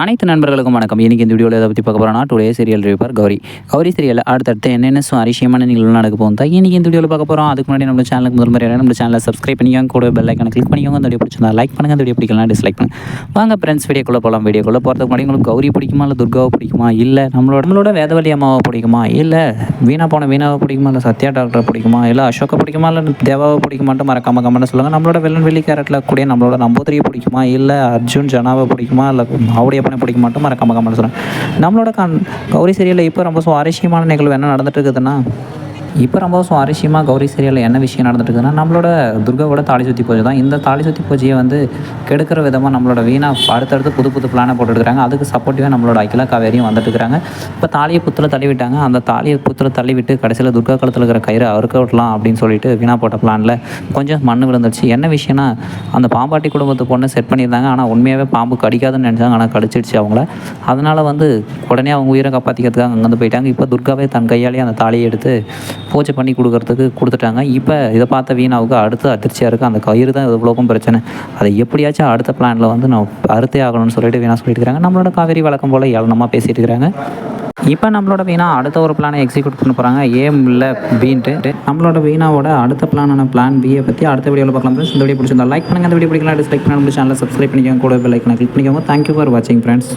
அனைத்து நண்பர்களுக்கும் வணக்கம். இன்றைக்கி இந்த வீடியோவில் எதை பற்றி பார்க்க போகிறோம்னா டுடே சீரியல் ரிப்பர் கௌரி. கௌரி சீரியல் அடுத்தடுத்து என்னென்ன சுவாரஸ்யமான நிகழ்வு நடக்க போகும் தான் இன்னைக்கு இந்த வீடியோவில் பார்க்க போகிறோம் அதுக்கு முன்னாடி நம்ம சேனலுக்கு முதல் முறையாக நம்ம சேனலை சப்ஸ்கிரைப் பண்ணிக்கோங்க. கூட பெல் ஐக்கான கிளிக் பண்ணிக்கோங்க. அந்த வீடியோ பிடிச்சிருந்தா லைக் பண்ணுங்கள் இந்த வீடியோ பிடிக்கலாம் டிஸ்லைக் பண்ணுங்கள் வாங்க ஃப்ரெண்ட்ஸ் வீடியோக்குள்ளே போகலாம் வீடியோக்குள்ளே போகிறதுக்கு முன்னாடி உங்களுக்கு கௌரி பிடிக்குமா இல்லை துர்காவை பிடிக்குமா? இல்லை நம்மளோட நம்மளோட வேதவழி அம்மாவை பிடிக்குமா? இல்லை வீணா போன வீணாவை பிடிக்குமா? இல்லை சத்யா டாக்டரை பிடிக்குமா? இல்லை அசோக்கை பிடிக்குமா? இல்லை தேவாவை பிடிக்குமான்ட்டு மறக்காம கமெண்ட் சொல்லுங்கள் நம்மளோட வெள்ளன் வெள்ளி கேரட்டில் கூடிய நம்மளோட நம்பூதிரியை பிடிக்குமா? இல்லை அர்ஜுன் ஜனாவை பிடிக்குமா? இல்லை பணம் பிடிக்க மாட்டோம் மறக்காம கமெண்ட் சொல்கிறேன் நம்மளோட கண் கௌரி சீரியலில் இப்போ ரொம்ப சுவாரஸ்யமான நிகழ்வு என்ன நடந்துட்டு இருக்குதுன்னா இப்போ ரொம்ப சுவாரஸ்யமாக கௌரி சீரியலில் என்ன விஷயம் நடந்துட்டுருக்குதுன்னா நம்மளோட துர்காவோட தாலி சுற்றி பூஜை தான். இந்த தாலி சுற்றி பூஜையை வந்து கெடுக்கிற விதமாக நம்மளோட வீணா அடுத்தடுத்து புது புது பிளானை போட்டுருக்காங்க அதுக்கு சப்போர்ட்டிவாக நம்மளோட அகிலா காவேரியும் வந்துட்டுருக்காங்க இப்போ தாலியை புத்தில் தள்ளிவிட்டாங்க. அந்த தாலியை புத்தில் தள்ளிவிட்டு கடைசியில் துர்கா காலத்தில் இருக்கிற கயிறு அறுக்க விடலாம் அப்படின்னு சொல்லிட்டு வீணா போட்ட பிளானில் கொஞ்சம் மண் விழுந்துருச்சு. என்ன விஷயம்னா அந்த பாம்பாட்டி குடும்பத்து பொண்ணு செட் பண்ணியிருந்தாங்க. ஆனால் உண்மையாகவே பாம்பு கடிக்காதுன்னு நினச்சாங்க. ஆனால் கடிச்சிடுச்சு அவங்கள. அதனால் வந்து உடனே அவங்க உயிரை காப்பாற்றிக்கிறதுக்காக அங்கேருந்து போயிட்டாங்க. இப்போ துர்காவே தன் கையாலேயே அந்த தாலியை எடுத்து பூஜை பண்ணி கொடுக்கறதுக்கு கொடுத்துட்டாங்க. இப்போ இதை பார்த்த வீணாவுக்கு அடுத்து அதிர்ச்சியாக இருக்குது அந்த கயிறு தான் இவ்வளோக்கும் பிரச்சனை. அதை எப்படியாச்சும் அடுத்த பிளானில் வந்து நான் அறுத்தே ஆகணும்னு சொல்லிட்டு வீணா சொல்லிட்டு நம்மளோட காவேரி வழக்கம் போல் ஏளனமாக பேசிகிட்டு இருக்கிறாங்க இப்போ நம்மளோட வீணா அடுத்த ஒரு பிளானை எக்ஸிக்யூட் பண்ண போகிறாங்க ஏம் இல்லை பீன்ட்டு நம்மளோட வீணாவோட அடுத்த பிளானான பிளான் பியை பற்றி அடுத்த வீடியோவில் பார்க்கலாம் ஃப்ரெண்ட்ஸ் இந்த வீடியோ பிடிச்சிருந்தா லைக் பண்ணுங்கள் இந்த வீடியோ பிடிக்கலாம் டிஸ்லைக் பண்ண சேனலில் சப்ஸ்கிரைப் பண்ணிக்கோங்க. கூட பெல் ஐக்கனை கிளிக் பண்ணிக்கோங்க. தேங்க்யூ ஃபார் வாட்சிங் ஃப்ரெண்ட்ஸ்